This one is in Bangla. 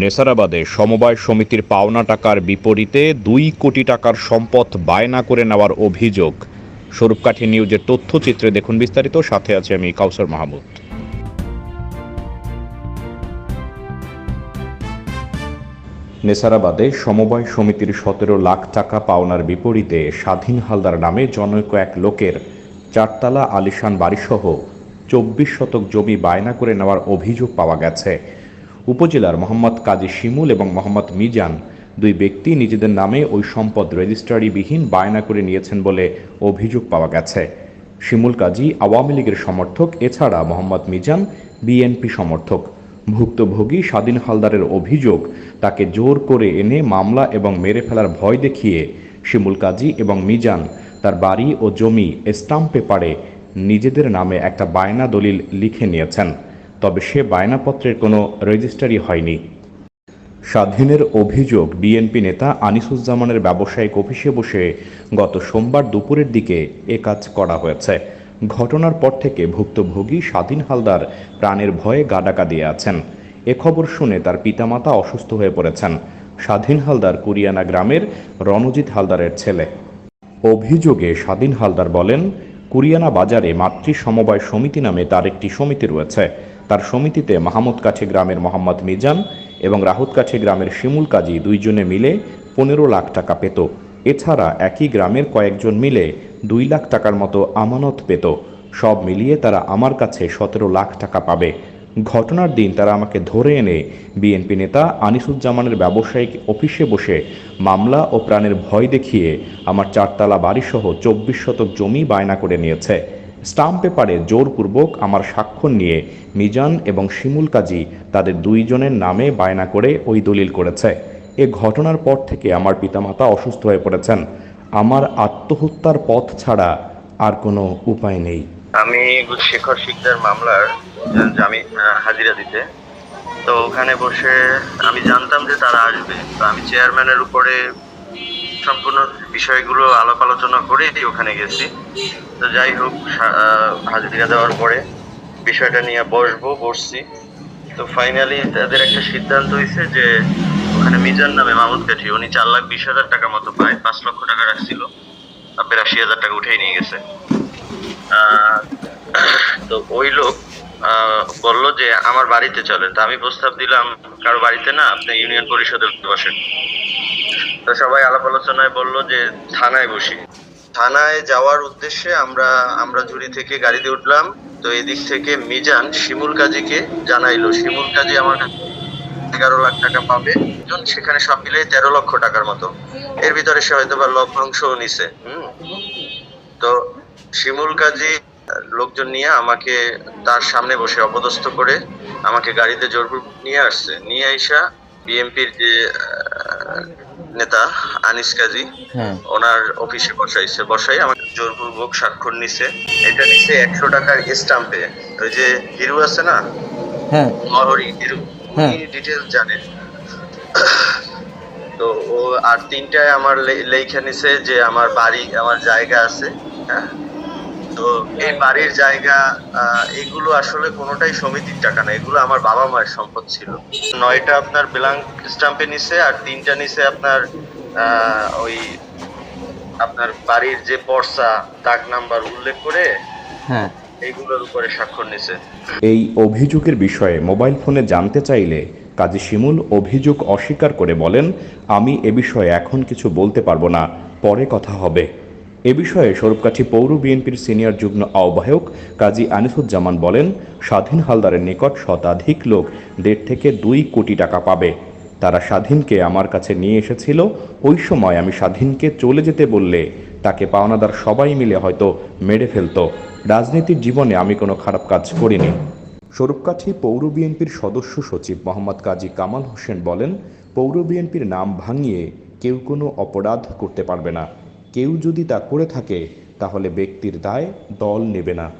নেসারাবাদে সমবায় সমিতির পাওনা টাকার বিপরীতে দুই কোটি টাকার সম্পদ বায়না করে নেওয়ার অভিযোগ। স্বরূপকাঠি নিউজের তথ্যচিত্রে দেখুন বিস্তারিত, সাথে আছে আমি কাউসার মাহমুদ। নেসারাবাদে সমবায় সমিতির সতেরো লাখ টাকা পাওনার বিপরীতে স্বাধীন হালদার নামে জনৈক এক লোকের চারতলা আলিশান বাড়িসহ চব্বিশ শতক জমি বায়না করে নেওয়ার অভিযোগ পাওয়া গেছে। উপজেলার মোহাম্মদ কাজী শিমুল এবং মোহাম্মদ মিজান দুই ব্যক্তি নিজেদের নামে ওই সম্পদ রেজিস্ট্রারিবিহীন বায়না করে নিয়েছেন বলে অভিযোগ পাওয়া গেছে। শিমুল কাজী আওয়ামী লীগের সমর্থক, এছাড়া মোহাম্মদ মিজান বিএনপি সমর্থক। ভুক্তভোগী স্বাধীন হালদারের অভিযোগ, তাকে জোর করে এনে মামলা এবং মেরে ফেলার ভয় দেখিয়ে শিমুল কাজী এবং মিজান তার বাড়ি ও জমি স্টাম্প পেপারে নিজেদের নামে একটা বায়না দলিল লিখে নিয়েছেন। তবে সে বায়নাপত্রের কোনো রেজিস্ট্রারি হয়নি। স্বাধীনের অভিযোগ বিএনপি নেতা আনিসুজ্জামানের ব্যবসায়িক অফিসে বসে গত সোমবার দুপুরের দিকে এ কাজ করা হয়েছে। ঘটনার পর থেকে ভুক্তভোগী স্বাধীন হালদার প্রাণের ভয়ে গাডাকা দিয়ে আছেন। এ খবর শুনে তার পিতামাতা অসুস্থ হয়ে পড়েছেন। স্বাধীন হালদার কুরিয়ানা গ্রামের রণজিৎ হালদারের ছেলে। অভিযোগে স্বাধীন হালদার বলেন, কুরিয়ানা বাজারে মাতৃ সমবায় সমিতি নামে তার একটি সমিতি রয়েছে। তার সমিতিতে মাহমুদকাছি গ্রামের মোহাম্মদ মিজান এবং রাহুতকাছি গ্রামের শিমুল কাজী দুইজনে মিলে পনেরো লাখ টাকা পেত। এছাড়া একই গ্রামের কয়েকজন মিলে দুই লাখ টাকার মতো আমানত পেত। সব মিলিয়ে তারা আমার কাছে সতেরো লাখ টাকা পাবে। ঘটনার দিন তারা আমাকে ধরে এনে বিএনপি নেতা আনিসুজ্জামানের ব্যবসায়িক অফিসে বসে মামলা ও প্রাণের ভয় দেখিয়ে আমার চারতলা বাড়িসহ চব্বিশ শতক জমি বায়না করে নিয়েছে। স্টাম্প পেপারে জোরপূর্বক আমার স্বাক্ষর নিয়ে মিজান এবং শিমুল কাজী তাদের দুইজনের নামে বায়না করে ওই দলিল করেছে। এ ঘটনার পর থেকে আমার পিতামাতা অসুস্থ হয়ে পড়েছেন। আমার আত্মহত্যার পথ ছাড়া আর কোনো উপায় নেই। আমি শেখর শিকদার মামলার জামি হাজিরা দিতে। তো ওখানে বসে আমি জানতাম যে তারা আসবে। আমি চেয়ারম্যানের উপরে সম্পূর্ণ বিষয়গুলো আলাপ আলোচনা করে ওখানে গেছি। তো যাই হোক হাজিরা দেওয়ার পরে বিষয়টা নিয়ে বসবো, বসছি। তো ফাইনালি তাদের একটা সিদ্ধান্ত হয়েছে যে ওখানে মিজান নামে মাহমুদ কাঠি, উনি চার লাখ বিশ হাজার টাকা মতো পায়, পাঁচ লক্ষ টাকা রাখছিল। বিরাশি হাজার টাকা উঠেই নিয়ে গেছে। তো ওই লোক বলল যে আমার বাড়িতে চলেন। তো আমি প্রস্তাব দিলাম, কারও বাড়িতে না, আপনি ইউনিয়ন পরিষদে বসেন। তো সবাই আলাপ আলোচনায় বলল যে থানায় বসি। থানায় যাওয়ার উদ্দেশ্যে আমরা আমরা ঝুড়ি থেকে গাড়িতে উঠলাম। তো এদিক থেকে মিজান শিমুল কাজীকে জানাইলো। শিমুল কাজী আমার এগারো লাখ টাকা পাবে। সেখানে সব মিলে তেরো লক্ষ টাকার মতো। এর ভিতরে সে হয়তো বা লভ্যাংশও নিছে তো শিমুল কাজী লোকজন নিয়ে আমাকে তার সামনে বসে অপদস্থ করে আমাকে গাড়িতে জোরপুর নিয়ে আসছে। নিয়ে আইসা বিএনপির যে নেতা আনিস কাজী হ্যাঁ। ওনার অফিসে বসাইছে বসাই আমাকে জোরপূর্বক স্বাক্ষর নিছে। এটা নিছে একশো টাকার স্টাম্পে ওই যে হিরু আছে না? হ্যাঁ। মহরি হিরু হ্যাঁ। ডিটেলস জানে তো ও আর তিনটায় আমার লেখা নিছে যে আমার বাড়ি আমার জায়গা আছে হ্যাঁ। তো এই বাড়ির জায়গা এগুলো আসলে কোনোটাই সমিতির টাকা না। এগুলো আমার বাবা মায়ের সম্পদ ছিল। নয়টা আপনার ব্ল্যাঙ্ক স্টাম্পে নিছে আর তিনটা নিছে আপনার ওই আপনার বাড়ির যে পর্সা দাগ নাম্বার উল্লেখ করে হ্যাঁ। এইগুলোর উপরে স্বাক্ষর নিছে। এই অভিযোগের বিষয়ে মোবাইল ফোনে জানতে চাইলে কাজী শিমুল অভিযোগ অস্বীকার করে বলেন আমি এ বিষয়ে এখন কিছু বলতে পারব না পরে কথা হবে। এ বিষয়ে স্বরূপকাঠি পৌর বিএনপির সিনিয়র যুগ্ম আহ্বায়ক কাজী আনিসুজ্জামান বলেন, স্বাধীন হালদারের নিকট শতাধিক লোক দেড় থেকে দুই কোটি টাকা পাবে। তারা স্বাধীনকে আমার কাছে নিয়ে এসেছিল, ওই সময় আমি স্বাধীনকে চলে যেতে বললে তাকে পাওনাদার সবাই মিলে হয়তো মেরে ফেলতো। রাজনীতির জীবনে আমি কোনো খারাপ কাজ করিনি। স্বরূপকাঠি পৌর বিএনপির সদস্য সচিব মোহাম্মদ কাজী কামাল হোসেন বলেন, পৌর বিএনপির নাম ভাঙিয়ে কেউ কোনো অপরাধ করতে পারবে না। কেউ যদি তা করে থাকে তাহলে ব্যক্তির দায় দল নেবে না।